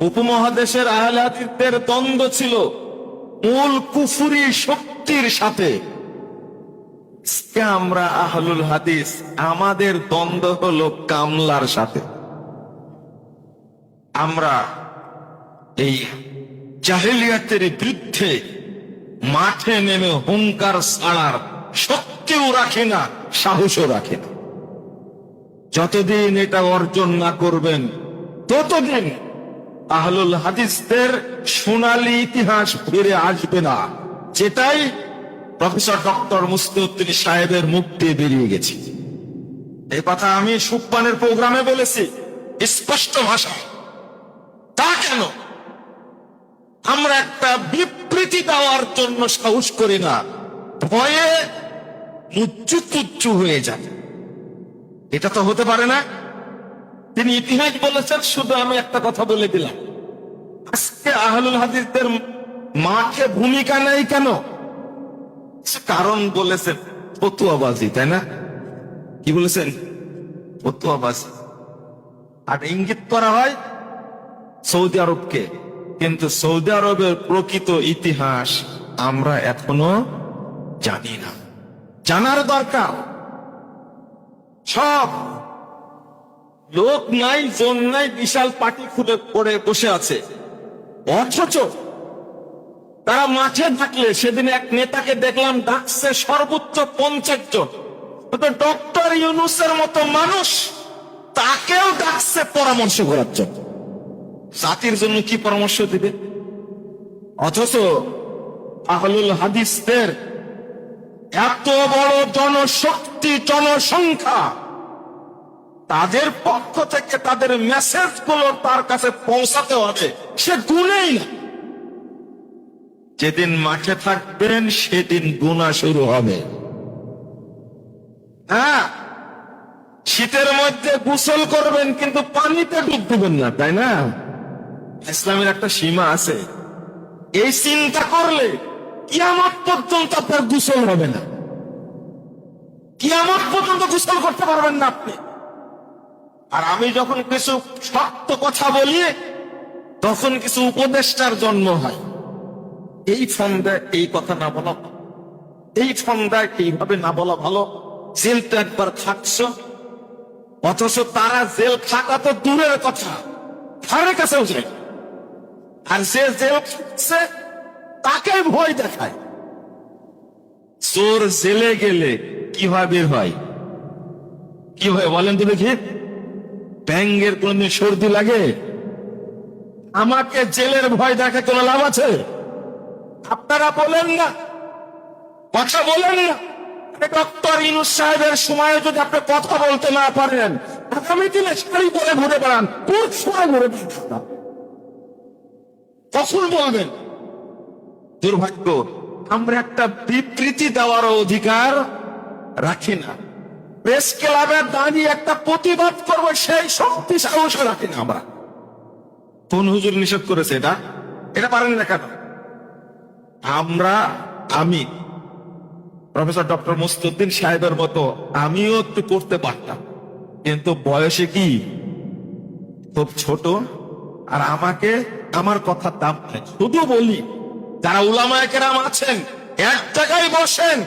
উপমহাদেশের আহলাদিদের দ্বন্দ্ব ছিল মূল কুফুরি শক্তির সাথে। আমরা আহলুল হাদিস, আমাদের দ্বন্দ্ব হলো কামলার সাথে। আমরা এই জাহেলিয়াতের বিরুদ্ধে মাঠে নেমে হুঙ্কার ছাড়ার শক্তিও রাখে না, সাহসও রাখে না। যতদিন এটা অর্জন না করবেন, ততদিন আহলুল হাদিসদের সোনালী ইতিহাস ফিরে আসবে না। যেটাই প্রফেসর ডক্টর মুস্তিউদ্দিন সাহেবের মুখ দিয়ে বেরিয়ে গেছে। এই কথা আমি সুপানের প্রোগ্রামে বলেছি, স্পষ্ট ভাষা তা কেন? আমরা একটা বিবৃতি দেওয়ার জন্য সাহস করি না। ভয়ে উচ্চু তুচ্ছু হয়ে যায় এটা তো হতে পারে না। তিনি ইতিহাস বলেছেন, শুধু আমি একটা কথা বলে দিলাম। আজকে আহলুল হাদিসদের মাঠে ভূমিকা নেই কেন? কারণ বলেছেন। ফতুয়াবাজি, তাই না? কি বলেছেন? ফতুয়াবাজি। আর ইঙ্গিত করা হয় সৌদি আরবকে। কিন্তু সৌদি আরবের প্রকৃত ইতিহাস আমরা এখনও জানি না। জানার দরকার। সব লোক নাই, জন নাই, বিশাল পাটি খুলে পড়ে বসে আছে। অথচ তারা মাঠে থাকলে সেদিন এক নেতাকে দেখলাম ডাকছে সর্বোচ্চ পঞ্চাশ জন। ডক্টর ইউনুসের মতো মানুষ তাকেও ডাকছে পরামর্শ করার জন্য। জাতির জন্য কি পরামর্শ দিবে? অথচ আহলুল হাদিসদের এত বড় জনশক্তি, জনসংখ্যা তাদের পক্ষ থেকে তাদের মেসেজগুলো তার কাছে পৌঁছাতে হবে সে গুনেই না। যেদিন মাঠে থাকবেন, সেদিন গুণা শুরু হবে। হ্যাঁ শীতের মধ্যে গোসল করবেন, কিন্তু পানিতে ডুব দিবেন না, তাই না? ইসলামের একটা সীমা আছে। এই চিন্তা করলে কিয়ামত পর্যন্ত আপনার গোসল হবে না। কিয়ামত পর্যন্ত গোসল করতে পারবেন না আপনি। আর আমি যখন কিছু শক্ত কথা বলি, তখন কিছু উপদেষ্টার জন্ম হয়। এই ফন্দায় এই কথা না বলা এই ফন্দায় এইভাবে না বলা ভালো। জেল তো একবার থাকছো। অথচ তারা জেল থাকা তো দূরের কথা। ধারে কাছেও যায়। আর যে জেল থাকছে, তাকে ভয় দেখায়। চোর জেলে গেলে কীভাবে বের হয়? কি হয় বলেন তো দেখি। ব্যাঙ্গের কোনদিন সর্দি লাগে? আমাকে জেলের ভয় দেখে কোনো লাভ আছে? আপনারা বলেন না। কথা বলেন না। ডক্টর ইনুস সাহেবের সময়ে যদি আপনি কথা বলতে না পারেন, আগামী দিনে শাড়ি পরে ঘুরে বেড়ান, কোন সময় ঘুরে বেড়ান? কখন বলবেন? দুর্ভাগ্য, আমরা একটা বিবৃতি দেওয়ার অধিকার রাখি না। প্রেস ক্লাবে দাঁড়িয়ে একটা প্রতিবাদ করব, সেই শক্তি সাহস রাখি না আমরা। কোন হুজুর নিষেধ করেছে এটা? এটা পারেন না কেন? আমরা, আমি, প্রফেসর ডক্টর মুস্তুদ্দিন সাহেবের মতো আমিও একটু করতে পারতাম। কিন্তু বয়সে কি? খুব ছোট। আর আমাকে, আমার কথা দাম শুধু বলি, যারা উলামায় কেরাম আছেন, এক জায়গায় বসেন